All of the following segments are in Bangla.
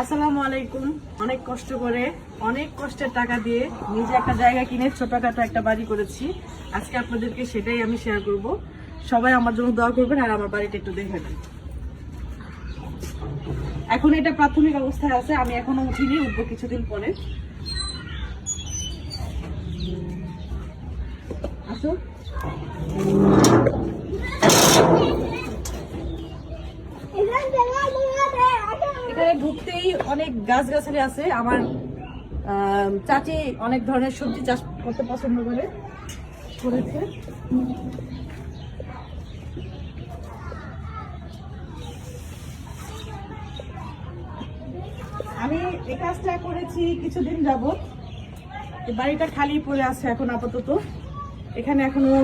আসসালামু আলাইকুম। অনেক কষ্ট করে, অনেক কষ্টের টাকা দিয়ে নিজে একটা জায়গা কিনে ছোটখাটো একটা বাড়ি করেছি। আজকে আপনাদেরকে সেটাই আমি শেয়ার করব। সবাই আমার জন্য দোয়া করবেন আর আমার বাড়িটা একটু দেখবেন এখন এটা প্রাথমিক অবস্থায় আছে, আমি এখনও উঠিনি, উঠবো কিছুদিন পরে। আসো এখানে ঢুকতেই অনেক গাছ গাছালি আছে। আমার চাচি অনেক ধরনের সবজি চাষ করতে পছন্দ করে, করেছে। আমি এই কাজটা করেছি কিছুদিন যাবত বাড়িটা খালি পড়ে আছে এখন আপাতত। এখানে এখনও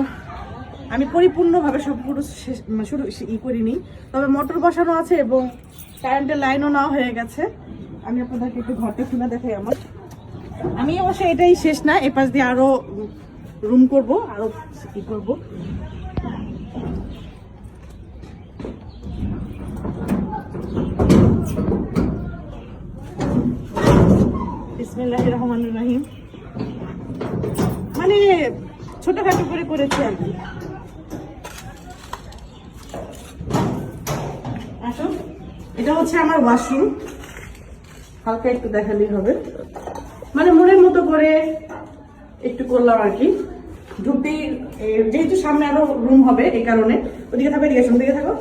আমি পরিপূর্ণভাবে সব পুরো শেষ- মানে শুরু, ই করিনি। তবে মোটর বসানো আছে এবং কারেন্টের লাইনও নেওয়া হয়ে গেছে। আমি আপনাদেরকে একটু ঘরটা খুলে দেখাই আমার। আমি অবশ্য এটাই শেষ না এ পাশ দিয়ে আরও রুম করব, আরও ই করব। বিসমিল্লাহির রহমানির রহিম। মানে ছোটখাটো করে করেছি আর কি। আসো এটা হচ্ছে আমার ওয়াশরুম হালকা একটু দেখালেই হবে। মানে মনের মতো করে একটু করলাম আর কি। ঢুকতেই যেহেতু সামনে আরও রুম হবে এই কারণে। ওদিকে থাকো এদিকে আসো, ওদিকে থাকো।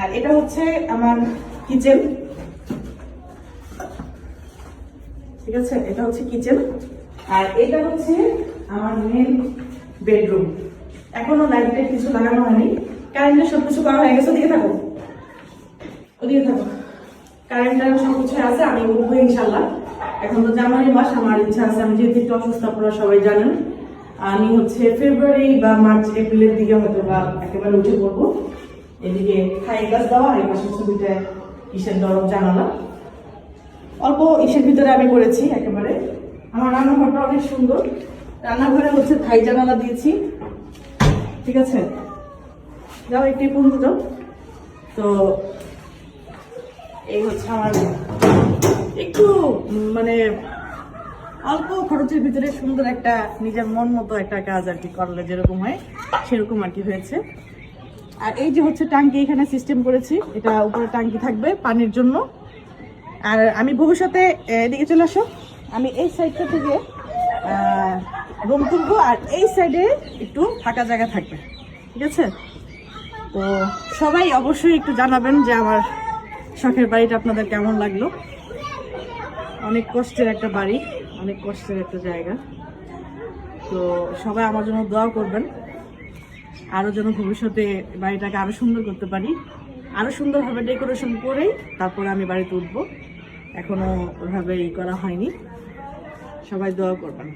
আর এটা হচ্ছে আমার কিচেন ঠিক আছে? এটা হচ্ছে কিচেন আর এটা হচ্ছে আমার মেন বেডরুম এখনও লাইটের কিছু লাগানো হয়নি। কারেন্টের সব কিছু করা হয়ে গেছে ওদিকে থাকো। ওদিকে থাকো। কারেন্টের সব কিছু আছে, আমি উঠবো ইনশাল্লাহ এখন তো জানুয়ারি মাস, আমার ইচ্ছা আছে, আমি যেহেতু একটু অসুস্থ, আপনারা সবাই জানেন। আমি হচ্ছে ফেব্রুয়ারি বা মার্চ এপ্রিলের দিকে হয়তো বা একেবারে উঠে পড়ব। এদিকে খাই গাছ দেওয়া আর এই পাশের ছবিটা কিসের দরব জানালা। অল্প ইসের ভিতরে আমি করেছি একেবারে। আমার রান্নাঘরটা অনেক সুন্দর। রান্নাঘরে হচ্ছে থাই জানালা দিয়েছি। ঠিক আছে? যাও, একটু পর্যন্ত যাও। তো এই হচ্ছে আমার একটু মানে অল্প খরচের ভিতরে সুন্দর একটা নিজের মন মতো একটা কাজ আর কি করলে যেরকম হয়, সেরকম আর কি হয়েছে। আর এই যে হচ্ছে টাঙ্কি এখানে সিস্টেম করেছি। এটা উপরে টাঙ্কি থাকবে পানির জন্য। আর আমি ভবিষ্যতে এদিকে চলে আসো। আমি এই সাইডটা থেকে রুম তুলবো আর এই সাইডে একটু ফাঁকা জায়গা থাকবে। ঠিক আছে? তো সবাই অবশ্যই একটু জানাবেন যে আমার শখের বাড়িটা আপনাদের কেমন লাগল? অনেক কষ্টের একটা বাড়ি, অনেক কষ্টের একটা জায়গা। তো সবাই আমার জন্য দোয়া করবেন। আরও যেন ভবিষ্যতে বাড়িটাকে আরও সুন্দর করতে পারি। আরও সুন্দরভাবে ডেকোরেশন করেই তারপরে আমি বাড়িতে উঠবো। এখনও ওভাবে ই করা হয়নি। সবাই দোয়া করবেন।